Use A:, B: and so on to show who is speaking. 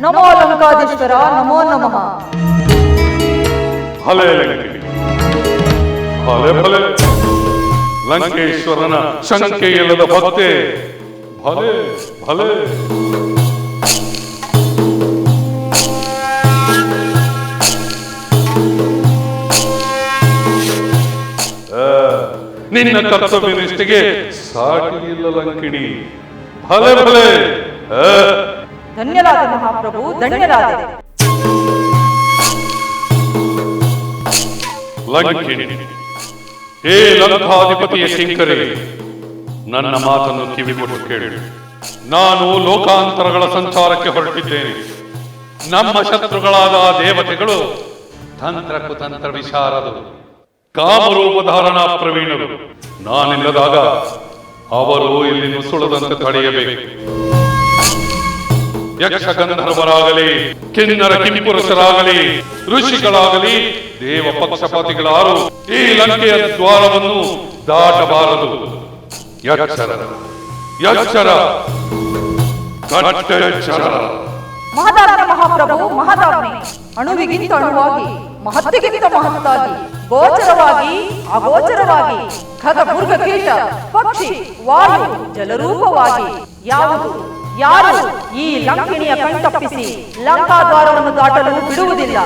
A: ನಮೋ ಲಂಕಾಧೀಶ್ವರ, ನಮೋ ನಮಃ.
B: ಹಲೆ ಲಂಕಿಣಿ ಹಲೆ ಲಂಕೇಶ್ವರನ ಶಂಕೆ ಇಲ್ಲದ ಭಕ್ತೆ ಭಲೆ ಭಲೆ ನಿನ್ನ ಕರ್ತವ್ಯ ನಿಷ್ಠೆಗೆ ಸಾಟಿ ಇಲ್ಲ ಲಂಕಿಣಿ ಭಲೆ ಭಲೆ
A: ಧನ್ಯರಾದೆ ಮಹಾಪ್ರಭು ಧನ್ಯರಾದ
B: ಹೇ ಲಂಕಾಧಿಪತಿಯ ಶಂಕರೇ, ನನ್ನ ಮಾತನ್ನು ಕಿವಿಗೊಟ್ಟು ಕೇಳಿ. ನಾನು ಲೋಕಾಂತರಗಳ ಸಂಚಾರಕ್ಕೆ ಹೊರಟಿದ್ದೇನೆ. ನಮ್ಮ ಶತ್ರುಗಳಾದ ದೇವತೆಗಳು ತಂತ್ರ ಕುತಂತ್ರ ವಿಶಾರದರು ಕಾಮರೂಪಧಾರಣಾ ಪ್ರವೀಣರು. ನಾನಿಲ್ಲದಾಗ ಅವರು ಇಲ್ಲಿ ನುಸುಳದಂತೆ ತಡೆಯಬೇಕು. ಯಕ್ಷ ಗಂಧರ್ವರಾಗಲಿ ಕಿನ್ನರ ಕಿಂಪುರುಷರಾಗಲಿ ಋಷಿಗಳಾಗಲಿ ದೇವ ಪಕ್ಷಪಾತಿಗಳಾರು ಈ ಲಂಕೆಯ ದ್ವಾರವನ್ನು ದಾಟಬಾರದು. ಯಕ್ಷರ ಯಕ್ಷರ
A: ಮಹದಾಜ್ಞೆ ಮಹಾಪ್ರಭು ಮಹದಾಜ್ಞೆ ಅಣುವಿಗಿಂತ ಅಣುವಾಗಿ, ಮಹತ್ತಿಗಿಂತ ಮಹತ್ತಾಗಿ, ಗೋಚರವಾಗಿ, ಅಗೋಚರವಾಗಿ ಖಗಮೃಗ ಕೀಟ ಪಕ್ಷಿ, ವಾಯು, ಜಲರೂಪವಾಗಿ, ಯಾವುದು? ಯಾರು ಈ ಲಂಕಿಣಿಯ ಕಣ್ತಪ್ಪಿಸಿ ಲಂಕಾದ್ವಾರವನ್ನು ದಾಟಲು ಬಿಡುವುದಿಲ್ಲ?